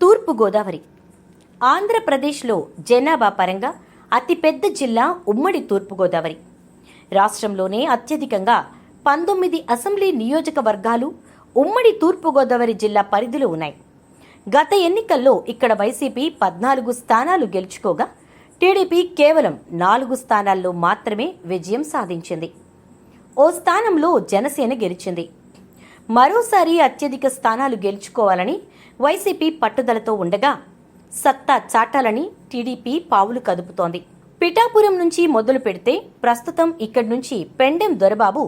తూర్పు గోదావరి. ఆంధ్రప్రదేశ్లో జనాభా పరంగా అతిపెద్ద జిల్లా ఉమ్మడి తూర్పు గోదావరి. రాష్ట్రంలోనే అత్యధికంగా పంతొమ్మిది అసెంబ్లీ నియోజకవర్గాలు ఉమ్మడి తూర్పు గోదావరి జిల్లా పరిధిలో ఉన్నాయి. గత ఎన్నికల్లో ఇక్కడ వైసీపీ పద్నాలుగు స్థానాలు గెలుచుకోగా టీడీపీ కేవలం నాలుగు స్థానాల్లో మాత్రమే విజయం సాధించింది. ఓ స్థానంలో జనసేన గెలిచింది. మరోసారి అత్యధిక స్థానాలు గెలుచుకోవాలని వైసీపీ పట్టుదలతో ఉండగా సత్తా చాటాలని టీడీపీ పావులు కదుపుతోంది. పిఠాపురం నుంచి మొదలు పెడితే ప్రస్తుతం ఇక్కడి నుంచి పెండెం దొరబాబు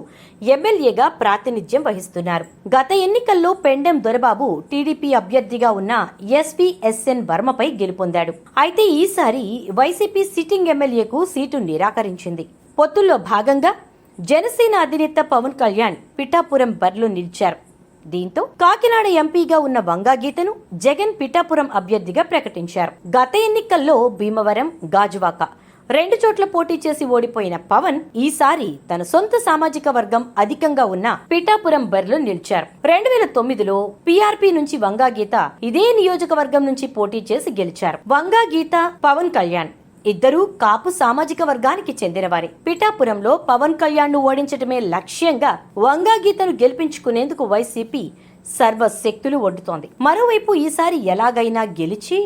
ఎమ్మెల్యేగా ప్రాతినిధ్యం వహిస్తున్నారు. గత ఎన్నికల్లో పెండెం దొరబాబు టీడీపీ అభ్యర్థిగా ఉన్న ఎస్పీఎస్ఎన్ వర్మపై గెలుపొందాడు. అయితే ఈసారి వైసీపీ సిట్టింగ్ ఎమ్మెల్యేకు సీటు నిరాకరించింది. పొత్తుల్లో భాగంగా జనసేన అధినేత పవన్ కళ్యాణ్ పిఠాపురం బరిలో నిలిచారు. దీంతో కాకినాడ ఎంపీగా ఉన్న వంగాగీతను జగన్ పిఠాపురం అభ్యర్థిగా ప్రకటించారు. గత ఎన్నికల్లో భీమవరం గాజువాక రెండు చోట్ల పోటీ చేసి ఓడిపోయిన పవన్ ఈసారి తన సొంత సామాజిక వర్గం అధికంగా ఉన్న పిఠాపురం బరిలో నిలిచారు. రెండు వేల తొమ్మిదిలో పీఆర్పీ నుంచి వంగాగీత ఇదే నియోజకవర్గం నుంచి పోటీ చేసి గెలిచారు. వంగాగీత పవన్ కళ్యాణ్ ఇద్దరూ కాపు సామాజిక వర్గానికి చెందినవారే. పిఠాపురంలో పవన్ కళ్యాణ్ను ఓడించటమే ఓడించడమే లక్ష్యంగా వంగాగీతను గెలిపించుకునేందుకు వైసీపీ సర్వశక్తులు ఒడ్డుతోంది. మరోవైపు ఈసారి ఎలాగైనా గెలిచి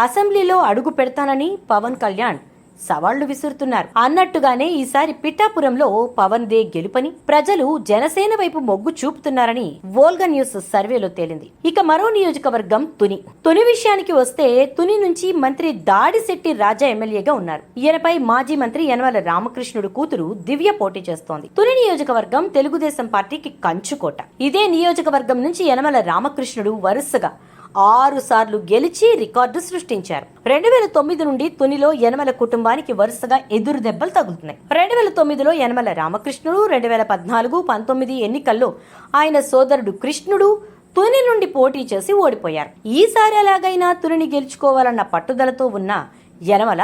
అసెంబ్లీలో అడుగు పెడతానని పవన్ కళ్యాణ్ సవాళ్ళు విసురుతున్నారు. అన్నట్టుగానే ఈసారి పిఠాపురంలో పవన్ దే గెలుపని ప్రజలు జనసేన వైపు మొగ్గు చూపుతున్నారని వోల్గా న్యూస్ సర్వేలో తేలింది. ఇక మరో నియోజకవర్గం తుని. తుని విషయానికి వస్తే తుని నుంచి మంత్రి దాడిశెట్టి రాజా ఎమ్మెల్యేగా ఉన్నారు. ఈయనపై మాజీ మంత్రి యనమల రామకృష్ణుడు కూతురు దివ్య పోటీ చేస్తోంది. తుని నియోజకవర్గం తెలుగుదేశం పార్టీకి కంచుకోట. ఇదే నియోజకవర్గం నుంచి యనమల రామకృష్ణుడు వరుసగా ఆరు సార్లు గెలిచి రికార్డు సృష్టించారు. రెండు వేల తొమ్మిది నుండి తునిలో యనమల కుటుంబానికి వరుసగా ఎదురు దెబ్బలు తగులుతున్నాయి. రెండు వేల తొమ్మిదిలో యనమల రామకృష్ణుడు రెండు వేల పద్నాలుగు పంతొమ్మిది ఎన్నికల్లో ఆయన సోదరుడు కృష్ణుడు తుని నుండి పోటీ చేసి ఓడిపోయారు. ఈసారి ఎలాగైనా తునిని గెలుచుకోవాలన్న పట్టుదలతో ఉన్న యనమల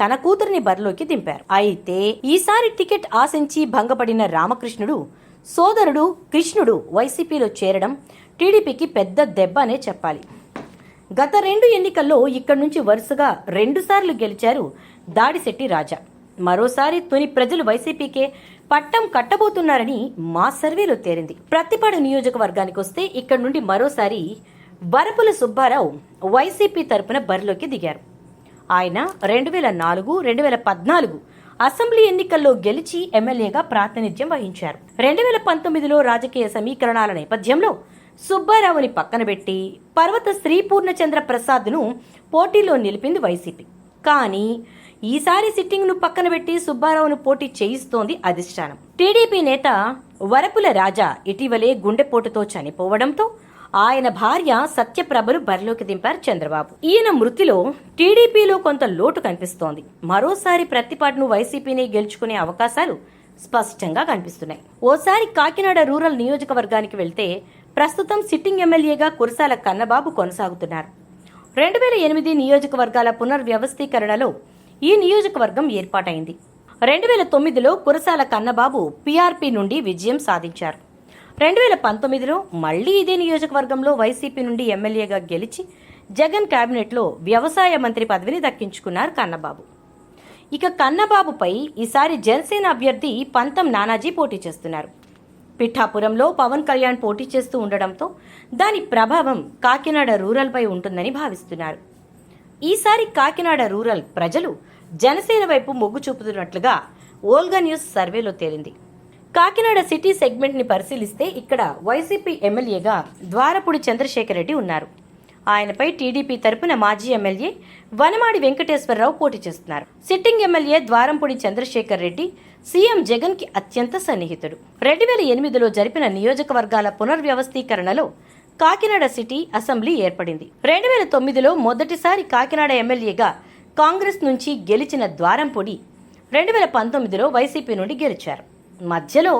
తన కూతురిని బరిలోకి దింపారు. అయితే ఈసారి టికెట్ ఆశించి భంగపడిన రామకృష్ణుడు సోదరుడు కృష్ణుడు వైసీపీలో చేరడం టీడీపీకి పెద్ద దెబ్బ అనే చెప్పాలి. గత రెండు ఎన్నికల్లో ఇక్కడి నుంచి వరుసగా రెండుసార్లు గెలిచారు దాడిశెట్టి రాజా. మరోసారి తుని ప్రజలు వైసీపీకే పట్టం కట్టబోతున్నారని మా సర్వేలో తేలింది ప్రతిపాడు నియోజకవర్గానికి వస్తే ఇక్కడి నుండి మరోసారి వరపుల సుబ్బారావు వైసీపీ తరపున బరిలోకి దిగారు. ఆయన రెండు వేల నాలుగు రెండు వేల పద్నాలుగు అసెంబ్లీ ఎన్నికల్లో గెలిచి ఎమ్మెల్యేగా ప్రాతినిధ్యం వహించారు. రెండు వేల పంతొమ్మిదిలో రాజకీయ సమీకరణాల నేపథ్యంలో సుబ్బారావుని పక్కన పెట్టి పర్వత శ్రీ పూర్ణచంద్ర ప్రసాద్ను పోటీలో నిలిపింది వైసీపీ. కానీ ఈసారి సిట్టింగ్ను పక్కన పెట్టి సుబ్బారావును పోటీ చేయిస్తోంది అధిష్టానం. టీడీపీ నేత వరపుల రాజా ఇటీవలే గుండెపోటుతో చనిపోవడంతో ఆయన భార్య సత్యప్రభను బరిలోకి దింపారు చంద్రబాబు. ఈయన మృతిలో టీడీపీలో కొంత లోటు కనిపిస్తోంది. మరోసారి ప్రతిపాటును వైసీపీని గెలుచుకునే అవకాశాలు స్పష్టంగా కనిపిస్తున్నాయి. ఓసారి కాకినాడ రూరల్ నియోజకవర్గానికి వెళ్తే ప్రస్తుతం సిట్టింగ్ ఎమ్మెల్యేగా కురసాల కన్నబాబు కొనసాగుతున్నారు. రెండు వేల ఎనిమిది నియోజకవర్గాల పునర్వ్యవస్థీకరణలో ఈ నియోజకవర్గం ఏర్పాటైంది. రెండు వేల తొమ్మిదిలో కురసాల కన్నబాబు పీఆర్పీ నుండి విజయం సాధించారు. రెండు వేల పంతొమ్మిదిలో మళ్ళీ ఇదే నియోజకవర్గంలో వైసీపీ నుండి ఎమ్మెల్యేగా గెలిచి జగన్ కేబినెట్లో వ్యవసాయ మంత్రి పదవిని దక్కించుకున్నారు కన్నబాబు. ఇక కన్నబాబుపై ఈసారి జనసేన అభ్యర్థి పంతం నానాజీ పోటీ చేస్తున్నారు. పిఠాపురంలో పవన్ కళ్యాణ్ పోటీ చేస్తూ ఉండడంతో దాని ప్రభావం కాకినాడ రూరల్పై ఉంటుందని భావిస్తున్నారు. ఈసారి కాకినాడ రూరల్ ప్రజలు జనసేన వైపు మొగ్గు చూపుతున్నట్లుగా ఓల్గా న్యూస్ సర్వేలో తేలింది. కాకినాడ సిటీ సెగ్మెంట్ని పరిశీలిస్తే ఇక్కడ వైసీపీ ఎమ్మెల్యేగా ద్వారపుడి చంద్రశేఖర్ రెడ్డి ఉన్నారు. ఆయనపై టీడీపీ తరపున మాజీ ఎమ్మెల్యే వనమాడి వెంకటేశ్వరరావు పోటీ చేస్తున్నారు. Sitting MLA Dwarampudi Chandrasekhar Reddy CM జగన్కి అత్యంత సన్నిహితుడు. రెండు వేల ఎనిమిదిలో జరిపిన నియోజకవర్గాల పునర్వ్యవస్థీకరణలో కాకినాడ సిటీ అసెంబ్లీ ఏర్పడింది. రెండు వేల తొమ్మిదిలో మొదటిసారి కాకినాడ ఎమ్మెల్యేగా కాంగ్రెస్ నుంచి గెలిచిన ద్వారంపూడి రెండు వేల పంతొమ్మిదిలో వైసీపీ నుండి గెలిచారు. మధ్యలో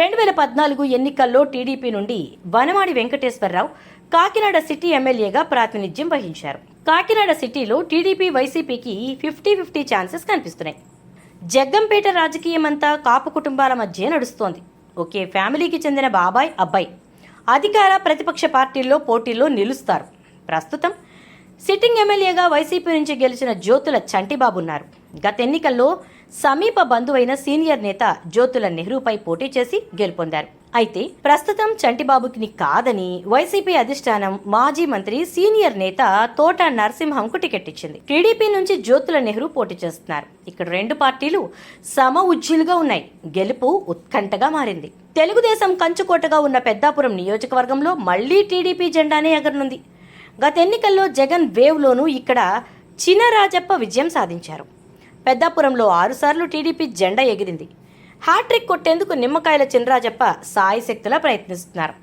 రెండు వేల పద్నాలుగు ఎన్నికల్లో టీడీపీ నుండి వనమాడి వెంకటేశ్వరరావు కాకినాడ సిటీ ఎమ్మెల్యేగా ప్రాతినిధ్యం వహించారు. కాకినాడ సిటీలో టీడీపీ వైసీపీకి ఫిఫ్టీ ఫిఫ్టీ ఛాన్సెస్ కనిపిస్తున్నాయి. జగ్గంపేట రాజకీయమంతా కాపు కుటుంబాల మధ్య నడుస్తోంది. ఒకే ఫ్యామిలీకి చెందిన బాబాయ్ అబ్బాయి. అధికార ప్రతిపక్ష పార్టీల్లో పోటీల్లో నిలుస్తారు. ప్రస్తుతం సిట్టింగ్ ఎమ్మెల్యేగా వైసీపీ నుంచి గెలిచిన జ్యోతుల చంటిబాబు ఉన్నారు గత ఎన్నికల్లో సమీప బంధువైన సీనియర్ నేత జ్యోతుల నెహ్రూపై పోటీ చేసి గెలుపొందారు. అయితే ప్రస్తుతం చంటిబాబుకి కాదని వైసీపీ అధిష్టానం మాజీ మంత్రి సీనియర్ నేత తోట నరసింహంకు టికెట్ ఇచ్చింది. టీడీపీ నుంచి జ్యోతుల నెహ్రూ పోటీ చేస్తున్నారు. ఇక్కడ రెండు పార్టీలు సమ ఉజ్జులుగా ఉన్నాయి. గెలుపు ఉత్కంఠగా మారింది. తెలుగుదేశం కంచుకోటగా ఉన్న పెద్దాపురం నియోజకవర్గంలో మళ్ళీ టీడీపీ జెండానే ఎగరనుంది. గత ఎన్నికల్లో జగన్ వేవ్లోనూ ఇక్కడ చినరాజప్ప విజయం సాధించారు. పెద్దాపురంలో ఆరుసార్లు టీడీపీ జెండా ఎగిరింది. హ్యాట్రిక్ కొట్టేందుకు నిమ్మకాయల చినరాజప్ప సాయశక్తులా ప్రయత్నిస్తున్నారు.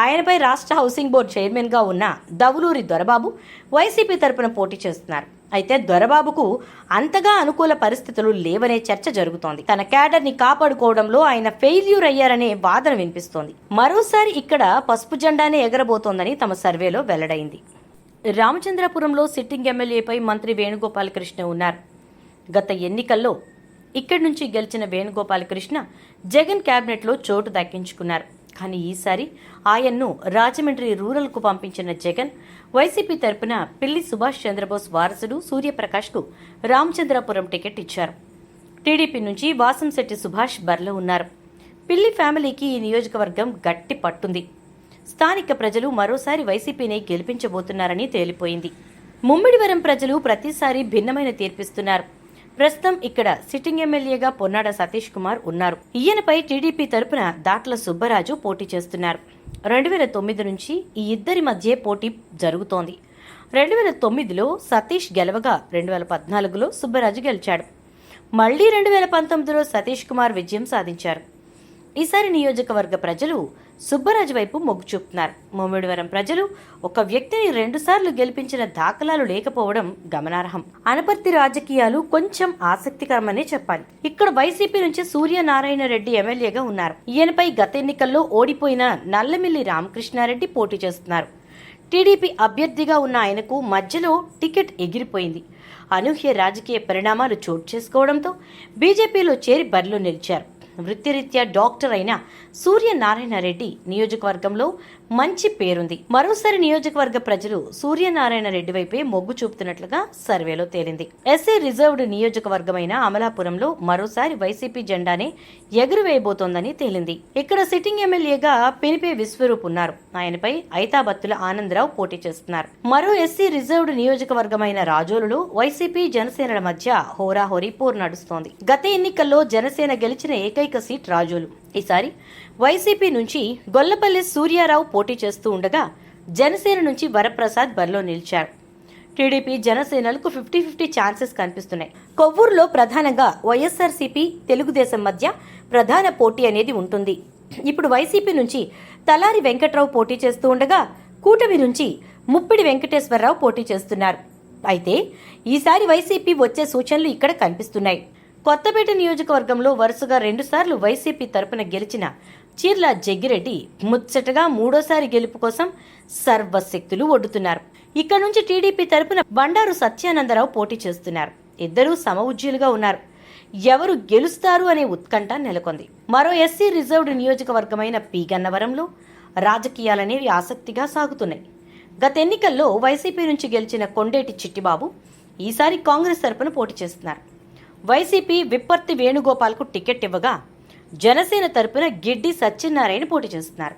ఆయనపై రాష్ట్ర హౌసింగ్ బోర్డు చైర్మన్గా ఉన్న దవులూరి దొరబాబు వైసీపీ తరపున పోటీ చేస్తున్నారు. అయితే దొరబాబుకు అంతగా అనుకూల పరిస్థితులు లేవనే చర్చ జరుగుతోంది. తన క్యాడర్ని కాపాడుకోవడంలో ఆయన ఫెయిల్యూర్ అయ్యారనే వాదన వినిపిస్తోంది. మరోసారి ఇక్కడ పసుపు జెండానే ఎగరబోతోందని తమ సర్వేలో వెల్లడైంది. రామచంద్రపురంలో సిట్టింగ్ ఎమ్మెల్యేపై మంత్రి వేణుగోపాలకృష్ణ ఉన్నారు. గత ఎన్నికల్లో ఇక్కడి నుంచి గెలిచిన వేణుగోపాలకృష్ణ జగన్ క్యాబినెట్లో చోటు దక్కించుకున్నారు. కానీ ఈసారి ఆయన్ను రాజమండ్రి రూరల్కు పంపించిన జగన్ వైసీపీ తరపున పిల్లి సుభాష్ చంద్రబోస్ వారసుడు సూర్యప్రకాష్కు రామచంద్రాపురం టికెట్ ఇచ్చారు. టీడీపీ నుంచి వాసంశెట్టి సుభాష్ బర్లో ఉన్నారు. పిల్లి ఫ్యామిలీకి ఈ నియోజకవర్గం గట్టి పట్టుంది. స్థానిక ప్రజలు మరోసారి వైసీపీని గెలిపించబోతున్నారని తేలిపోయింది. ముమ్మిడివరం ప్రజలు ప్రతిసారి భిన్నమైన తీర్పిస్తున్నారు. ప్రస్తుతం ఇక్కడ సిట్టింగ్ ఎమ్మెల్యేగా పొన్నాడ సతీష్ కుమార్ ఉన్నారు. ఈయనపై టీడీపీ తరపున దాట్ల సుబ్బరాజు పోటీ చేస్తున్నారు. రెండు వేల తొమ్మిది నుంచి ఈ ఇద్దరి మధ్య పోటీ జరుగుతోంది. రెండు వేల తొమ్మిదిలో సతీష్ గెలవగా రెండు వేల పద్నాలుగులో సుబ్బరాజు గెలిచాడు. మళ్ళీ రెండు వేల పంతొమ్మిదిలో సతీష్ కుమార్ విజయం సాధించారు. ఈసారి నియోజకవర్గ ప్రజలు సుబ్బరాజు వైపు మొగ్గు చూపుతున్నారు. ముమ్మిడివరం ప్రజలు ఒక వ్యక్తిని రెండుసార్లు గెలిపించిన దాఖలాలు లేకపోవడం గమనార్హం. అనపర్తి రాజకీయాలు కొంచెం ఆసక్తికరమనే చెప్పాలి. ఇక్కడ వైసీపీ నుంచి సూర్యనారాయణ రెడ్డి ఎమ్మెల్యేగా ఉన్నారు. ఈయనపై గత ఎన్నికల్లో ఓడిపోయిన నల్లమిల్లి రామకృష్ణారెడ్డి పోటీ చేస్తున్నారు. టీడీపీ అభ్యర్థిగా ఉన్న ఆయనకు మధ్యలో టికెట్ ఎగిరిపోయింది. అనూహ్య రాజకీయ పరిణామాలు చోటు చేసుకోవడంతో బీజేపీలో చేరి బరిలో నిలిచారు. వృత్తిరీత్యా డాక్టర్ అయిన సూర్యనారాయణ రెడ్డి నియోజకవర్గంలో మంచి పేరుంది. మరోసారి నియోజకవర్గ ప్రజలు సూర్యనారాయణ రెడ్డి వైపే మొగ్గు చూపుతున్నట్లుగా సర్వేలో తేలింది. ఎస్సీ రిజర్వ్డ్ నియోజకవర్గమైన అమలాపురంలో మరోసారి వైసీపీ జెండానే ఎగురువేయబోతోందని తేలింది. ఇక్కడ సిట్టింగ్ ఎమ్మెల్యేగా పినిపే విశ్వరూప్ ఉన్నారు. ఆయనపై ఐతాబత్తుల ఆనందరావు పోటీ చేస్తున్నారు. మరో ఎస్సీ రిజర్వ్డ్ నియోజకవర్గమైన రాజోలులో వైసీపీ జనసేనల మధ్య హోరాహోరీ పోరు నడుస్తోంది. గత ఎన్నికల్లో జనసేన గెలిచిన ఏకైక సీట్ రాజోలు. ఈసారి వైసీపీ నుంచి గొల్లపల్లి సూర్యారావు పోటీ చేస్తూ ఉండగా జనసేన నుంచి వరప్రసాద్ బరిలో నిలిచారు. టీడీపీ జనసేనలకు ఫిఫ్టీ ఫిఫ్టీ ఛాన్సెస్ కనిపిస్తున్నాయి. కొవ్వూరులో ప్రధానంగా వైఎస్ఆర్సీపీ తెలుగుదేశం మధ్య ప్రధాన పోటీ అనేది ఉంటుంది. ఇప్పుడు వైసీపీ నుంచి తలారి వెంకట్రావు పోటీ చేస్తూ ఉండగా కూటమి నుంచి ముప్పిడి వెంకటేశ్వరరావు పోటీ చేస్తున్నారు. అయితే ఈసారి వైసీపీ వచ్చే సూచనలు ఇక్కడ కనిపిస్తున్నాయి. కొత్తపేట నియోజకవర్గంలో వరుసగా రెండుసార్లు వైసీపీ తరపున గెలిచిన చీర్ల జగ్గిరెడ్డి ముచ్చటగా మూడోసారి గెలుపు కోసం సర్వశక్తులు ఒడ్డుతున్నారు. ఇక్కడ నుంచి టీడీపీ తరపున బండారు సత్యానందరావు పోటీ చేస్తున్నారు. ఇద్దరూ సమఉజ్జీలుగా ఉన్నారు. ఎవరు గెలుస్తారు అనే ఉత్కంఠ నెలకొంది. మరో ఎస్సీ రిజర్వ్డ్ నియోజకవర్గమైన పీగన్నవరంలో రాజకీయాలనేవి ఆసక్తిగా సాగుతున్నాయి. గత ఎన్నికల్లో వైసీపీ నుంచి గెలిచిన కొండేటి చిట్టిబాబు ఈసారి కాంగ్రెస్ తరపున పోటీ చేస్తున్నారు. వైసీపీ విప్పర్తి వేణుగోపాల్కు టికెట్ ఇవ్వగా జనసేన తరపున గిడ్డి సత్యనారాయణ పోటీ చేస్తున్నారు.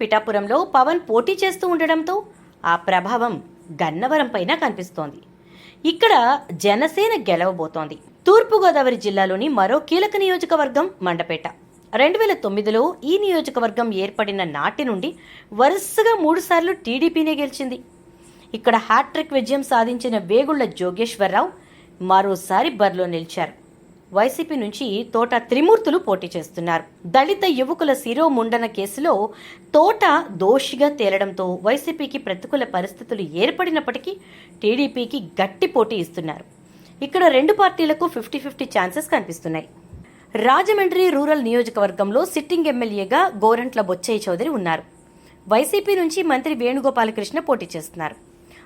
పిఠాపురంలో పవన్ పోటీ చేస్తూ ఉండడంతో ఆ ప్రభావం గన్నవరం పైన కనిపిస్తోంది. ఇక్కడ జనసేన గెలవబోతోంది. తూర్పుగోదావరి జిల్లాలోని మరో కీలక నియోజకవర్గం మండపేట. రెండు వేల తొమ్మిదిలో ఈ నియోజకవర్గం ఏర్పడిన నాటి నుండి వరుసగా మూడుసార్లు టీడీపీనే గెలిచింది. ఇక్కడ హ్యాట్రిక్ విజయం సాధించిన వేగుళ్ళ జోగేశ్వరరావు మరోసారి బరిలో నిలిచారు. వైసీపీ నుంచి తోట త్రిమూర్తులు పోటీ చేస్తున్నారు. దళిత యువకుల శిరోముండన కేసులో తోట దోషిగా తేలడంతో వైసీపీకి ప్రతికూల పరిస్థితులు ఏర్పడినప్పటికీ టీడీపీకి గట్టి పోటీ ఇస్తున్నారు. ఇక్కడ రెండు పార్టీలకు ఫిఫ్టీ ఫిఫ్టీ ఛాన్సెస్ కనిపిస్తున్నాయి. రాజమండ్రి రూరల్ నియోజకవర్గంలో సిట్టింగ్ ఎమ్మెల్యేగా గోరంట్ల బొచ్చయ్య చౌదరి ఉన్నారు. వైసీపీ నుంచి మంత్రి వేణుగోపాలకృష్ణ పోటీ చేస్తున్నారు.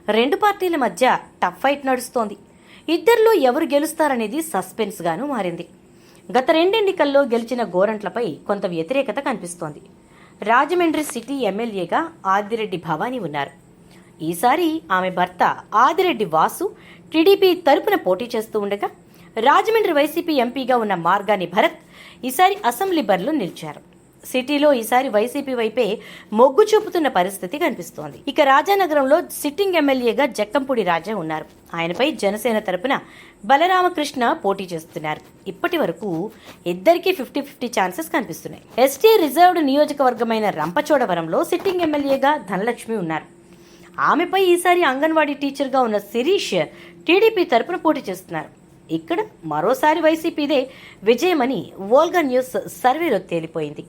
రెండు పార్టీల మధ్య టఫ్ ఫైట్ నడుస్తోంది. ఇద్దరిలో ఎవరు గెలుస్తారనేది సస్పెన్స్గాను మారింది. గత రెండెన్నికల్లో గెలిచిన గోరంట్లపై కొంత వ్యతిరేకత కనిపిస్తోంది. రాజమండ్రి సిటీ ఎమ్మెల్యేగా ఆదిరెడ్డి భవానీ ఉన్నారు. ఈసారి ఆమె భర్త ఆదిరెడ్డి వాసు టీడీపీ తరపున పోటీ చేస్తూ ఉండగా రాజమండ్రి వైసీపీ ఎంపీగా ఉన్న మార్గాని భరత్ ఈసారి అసెంబ్లీ బరిలో నిలిచారు. సిటీలో ఈసారి వైసీపీ వైపే మొగ్గు చూపుతున్న పరిస్థితి కనిపిస్తోంది. ఇక రాజానగరంలో సిట్టింగ్ ఎమ్మెల్యేగా జక్కంపూడి రాజా ఉన్నారు. ఆయనపై జనసేన తరపున బలరామకృష్ణ పోటీ చేస్తున్నారు. ఇప్పటి వరకు ఇద్దరికీ ఫిఫ్టీ ఫిఫ్టీ ఛాన్సెస్ కనిపిస్తున్నాయి. ఎస్టీ రిజర్వ్డ్ నియోజకవర్గమైన రంపచోడవరంలో సిట్టింగ్ ఎమ్మెల్యేగా ధనలక్ష్మి ఉన్నారు. ఆమెపై ఈసారి అంగన్వాడీ టీచర్గా ఉన్న శిరీష్ టీడీపీ తరపున పోటీ చేస్తున్నారు. ఇక్కడ మరోసారి వైసీపీదే విజయమని వోల్గా న్యూస్ సర్వేలో తేలిపోయింది.